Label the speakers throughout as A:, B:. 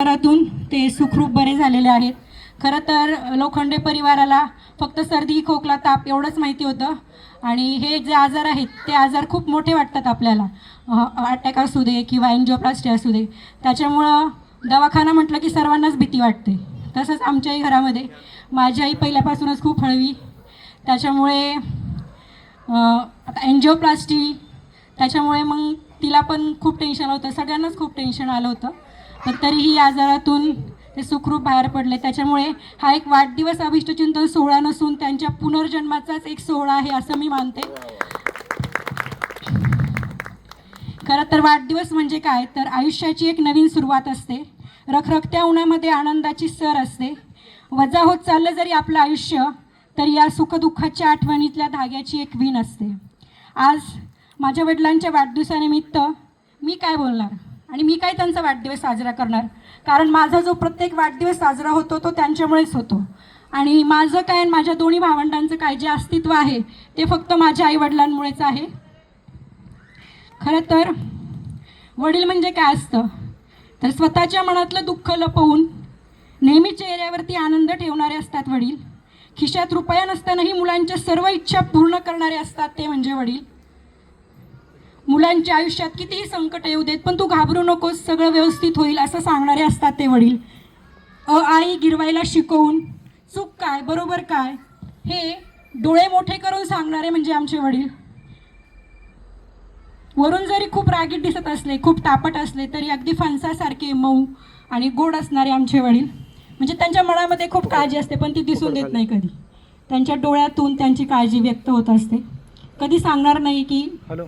A: परिवारातून ते सुखरूप बरे झालेले आहेत. खरं तर लोखंडे परिवाराला फक्त सर्दी खोकला ताप एवढंच माहिती होतं. आणि हे जे आजार आहेत ते आजार खूप मोठे वाटतात आपल्याला. अटॅक असू दे किंवा एन्जिओप्लास्टी असू दे. त्याच्यामुळं दवाखाना म्हटलं की सर्वांनाच भीती वाटते. तसंच आमच्याही घरामध्ये. माझी आई पहिल्यापासूनच खूप हळवी. त्याच्यामुळे आता एन्जिओप्लास्टी त्याच्यामुळे मग तिला पण खूप टेन्शन होतं. सगळ्यांनाच खूप टेन्शन आलं होतं. पण तरीही या आजारातून ते सुखरूप बाहेर पडले. त्याच्यामुळे हा एक वाढदिवस अभिष्टचिंतन सोहळा नसून त्यांच्या पुनर्जन्माचाच एक सोहळा आहे असं मी मानते. खरं तर वाढदिवस म्हणजे काय? तर आयुष्याची एक नवीन सुरुवात असते. रखरखत्या उन्हामध्ये आनंदाची सर असते. वजा होत चाललं जरी आपलं आयुष्य तर या सुखदुःखाच्या आठवणीतल्या धाग्याची एक विण असते. आज माझ्या वडिलांच्या वाढदिवसानिमित्त मी काय बोलणार? आणि मी काय त्यांचा वाढदिवस साजरा करणार? कारण माझा जो प्रत्येक वाढदिवस साजरा होतो तो त्यांच्यामुळेच होतो. आणि माझं काय आणि माझ्या दोन्ही भावंडांचं काय जे अस्तित्व आहे ते फक्त माझ्या आईवडिलांमुळेच आहे. खरं तर वडील म्हणजे काय असतं? तर स्वतःच्या मनातलं दुःख लपवून नेहमी चेहऱ्यावरती आनंद ठेवणारे असतात वडील. खिशात रुपया नसतानाही मुलांच्या सर्व इच्छा पूर्ण करणारे असतात ते म्हणजे वडील. मुलांच्या आयुष्यात कितीही संकट येऊ देत पण तू घाबरू नकोस सगळं व्यवस्थित होईल असं सांगणारे असतात ते वडील. अ आई गिरवायला शिकवून चूक काय बरोबर काय हे डोळे मोठे करून सांगणारे म्हणजे आमचे वडील. वरून जरी खूप रागीट दिसत असले खूप तापट असले तरी अगदी फणसासारखे मऊ आणि गोड असणारे आमचे वडील. म्हणजे त्यांच्या मनामध्ये खूप काळजी असते पण ती दिसून देत नाही कधी. त्यांच्या डोळ्यातून त्यांची काळजी व्यक्त होत असते. कधी सांगणार नाही की
B: हॅलो.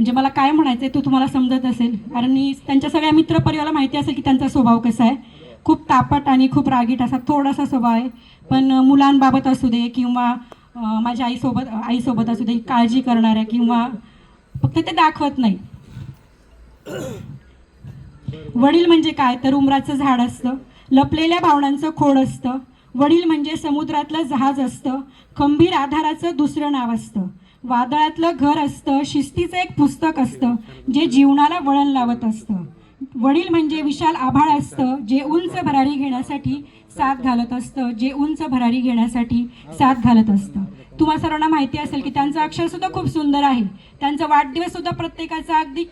A: म्हणजे मला काय म्हणायचं आहे तो तुम्हाला समजत असेल. कारण मी त्यांच्या सगळ्या मित्रपरिवाराला माहिती असेल की त्यांचा स्वभाव कसा आहे. खूप तापट आणि खूप रागीट असा थोडासा स्वभाव आहे. पण मुलांबाबत असू दे किंवा माझ्या आईसोबत आईसोबत असू दे काळजी करणाऱ्या किंवा फक्त ते दाखवत नाही. वडील म्हणजे काय? तर उमराचं झाड असतं. लपलेल्या भावनांचं खोड असतं. वडील म्हणजे समुद्रातलं जहाज असतं. खंबीर आधाराचं दुसरं नाव असतं. वादळातलं घर असतं शिस्तीचं एक पुस्तक असतं जे जीवनाला वळण लावत असतं. वडील म्हणजे विशाल आभाळ असतं जे उंच भरारी घेण्यासाठी साथ घालत असतं जे उंच भरारी घेण्यासाठी साथ घालत असतं. तुम्हा सर्वांना माहिती असेल की त्यांचं अक्षरसुद्धा खूप सुंदर आहे. त्यांचा वाढदिवससुद्धा प्रत्येकाचा अगदी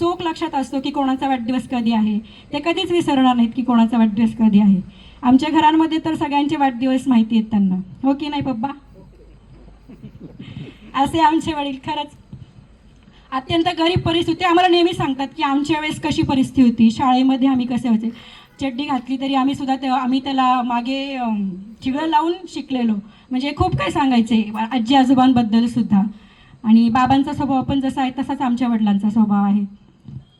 A: चोख लक्षात असतो की कोणाचा वाढदिवस कधी आहे. ते कधीच विसरणार नाहीत की कोणाचा वाढदिवस कधी आहे. आमच्या घरांमध्ये तर सगळ्यांचे वाढदिवस माहिती आहेत त्यांना. हो की नाही पप्पा? असे आमचे वडील खरंच अत्यंत गरीब परिस्थिती. आम्हाला नेहमी सांगतात की आमच्या वेळेस कशी परिस्थिती होती? शाळेमध्ये आम्ही कसे होते? चड्डी घातली तरी आम्ही सुद्धा ते आम्ही त्याला मागे अं, चिगळं लावून शिकलेलो. म्हणजे खूप काय सांगायचे आजी आजोबांबद्दल सुद्धा. आणि बाबांचा स्वभाव पण जसा आहे तसाच आमच्या वडिलांचा स्वभाव आहे.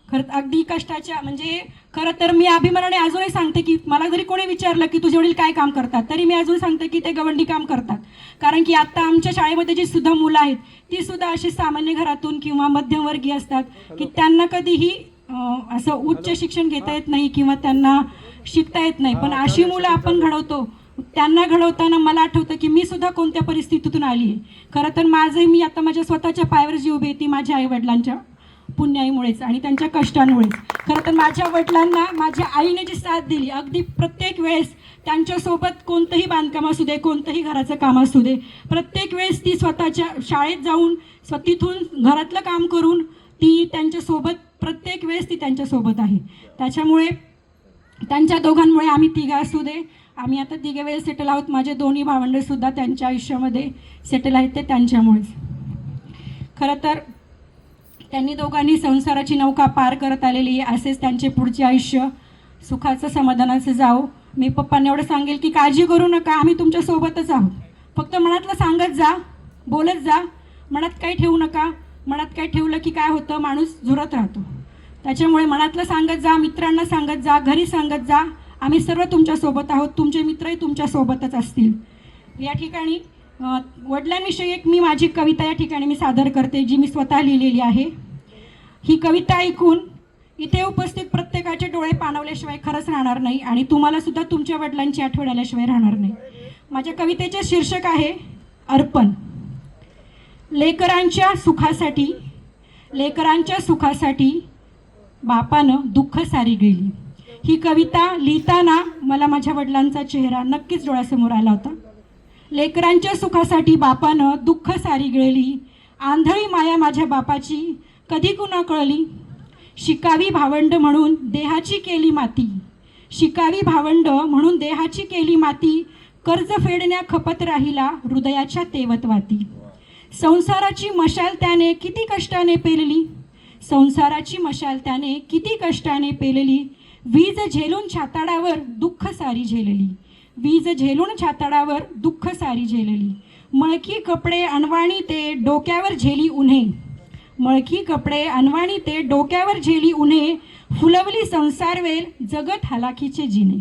A: खरं अगदी कष्टाच्या म्हणजे खरं तर मी अभिमानाने अजूनही सांगते की मला जरी कोणी विचारलं की तुझे वडील काय काम करतात तरी मी अजून सांगते की ते गवंडी काम करतात. कारण की आता आमच्या शाळेमध्ये जी सुद्धा मुलं आहेत ती सुद्धा अशी सामान्य घरातून किंवा मध्यमवर्गीय असतात की त्यांना कधीही असं उच्च शिक्षण घेता येत नाही किंवा त्यांना शिकता येत नाही. पण अशी मुलं आपण घडवतो त्यांना घडवताना मला आठवतं की मी सुद्धा कोणत्या परिस्थितीतून आली आहे. खरं तर माझं मी आता माझ्या स्वतःच्या पायावर जी उभी आहे ती माझ्या आईवडिलांच्या. पुण्याईमुळेच आणि त्यांच्या कष्टांमुळेच. खरं तर माझ्या वडिलांना माझ्या आईने जी साथ दिली अगदी प्रत्येक वेळेस त्यांच्यासोबत कोणतंही बांधकाम असू दे कोणतंही घराचं काम असू दे प्रत्येक वेळेस ती स्वतःच्या शाळेत जाऊन स्व तिथून घरातलं काम करून ती त्यांच्यासोबत प्रत्येक वेळेस ती त्यांच्यासोबत आहे. त्याच्यामुळे त्यांच्या दोघांमुळे आम्ही तिघं असू दे. आम्ही आता तिघे वेळेस सेटल आहोत. माझे दोन्ही भावंडंसुद्धा त्यांच्या आयुष्यामध्ये सेटल आहेत ते त्यांच्यामुळेच. खरं तर त्यांनी दोघांनी संसाराची नौका पार करत आलेली आहे. असेच त्यांचे पुढचे आयुष्य सुखाचं समाधानाचं जाऊ मी पप्पांना एवढं सांगेल की काळजी करू नका. आम्ही तुमच्यासोबतच आहोत. फक्त मनातलं सांगत जा बोलत जा. मनात काही ठेवू नका. मनात काही ठेवलं की काय होतं? माणूस झुरत राहतो. त्याच्यामुळे मनातलं सांगत जा मित्रांना सांगत जा घरी सांगत जा. आम्ही सर्व तुमच्यासोबत आहोत. तुमचे मित्रही तुमच्यासोबतच असतील. या ठिकाणी वडिलांविषयी एक मी माझी कविता या ठिकाणी मी सादर करते जी मी स्वतः लिहिलेली आहे. ही कविता ऐकून इथे उपस्थित प्रत्येकाचे डोळे पाणवल्याशिवाय खरंच राहणार नाही आणि तुम्हाला सुद्धा तुमच्या वडिलांची आठवण आल्याशिवाय राहणार नाही. माझ्या कवितेचे शीर्षक आहे अर्पण. लेकरांच्या सुखासाठी लेकरांच्या सुखासाठी बापानं दुःख सारी गेली. ही कविता लिहिताना मला माझ्या वडिलांचा चेहरा नक्कीच डोळ्यासमोर आला होता. लेकरांच्या सुखासाठी बापानं दुःख सारी गिळली. आंधळी माया माझ्या बापाची कधी कुणा कळली? शिकावी भावंड म्हणून देहाची केली माती. शिकावी भावंड म्हणून देहाची केली माती. कर्ज फेडण्या खपत राहिला हृदयाच्या तेवतवाती. संसाराची मशाल त्याने किती कष्टाने पेलली संसाराची मशाल त्याने किती कष्टाने पेलली वीज झेलून छाताडावर दुःख सारी झेलली. वीज झेलून छातडावर दुःख सारी झेलली. मळकी कपडे अनवाणी ते डोक्यावर झेली उन्हे. मळकी कपडे अनवाणी ते डोक्यावर झेली उन्हे. फुलवली संसारवेल जगत हलाखीचे जिने.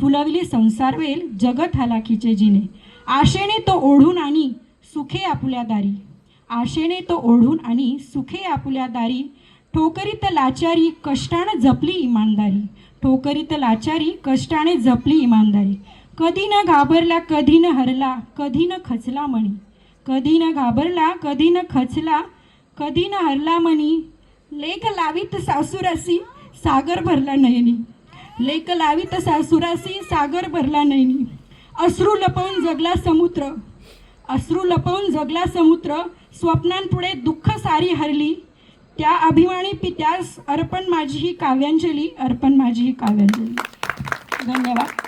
A: फुलवली संसारवेल जगत हलाखीचे जिने. आशेने तो ओढून आणि सुखे आपुल्या दारी. आशेने तो ओढून आणि सुखे आपुल्या दारी. ठोकरीत लाचारी कष्टाने जपली इमानदारी. ठोकरीत लाचारी कष्टाने जपली इमानदारी. कधी न घाबरला कधी न हरला कधी न खचला म्हणी कधी न घाबरला कधी न खचला कधी न हरला म्हणी लेख लावीत सासुरासी सागर भरला नयनी. लेख लावीत सासुरासी सागर भरला नयनी. अश्रू लपवून जगला समुद्र. अश्रू लपवून जगला समुद्र स्वप्नांपुढे दुःख सारी हरली. त्या अभिमानी पित्यास अर्पण माझी ही काव्यांजली अर्पण माझी ही काव्यांजली. धन्यवाद.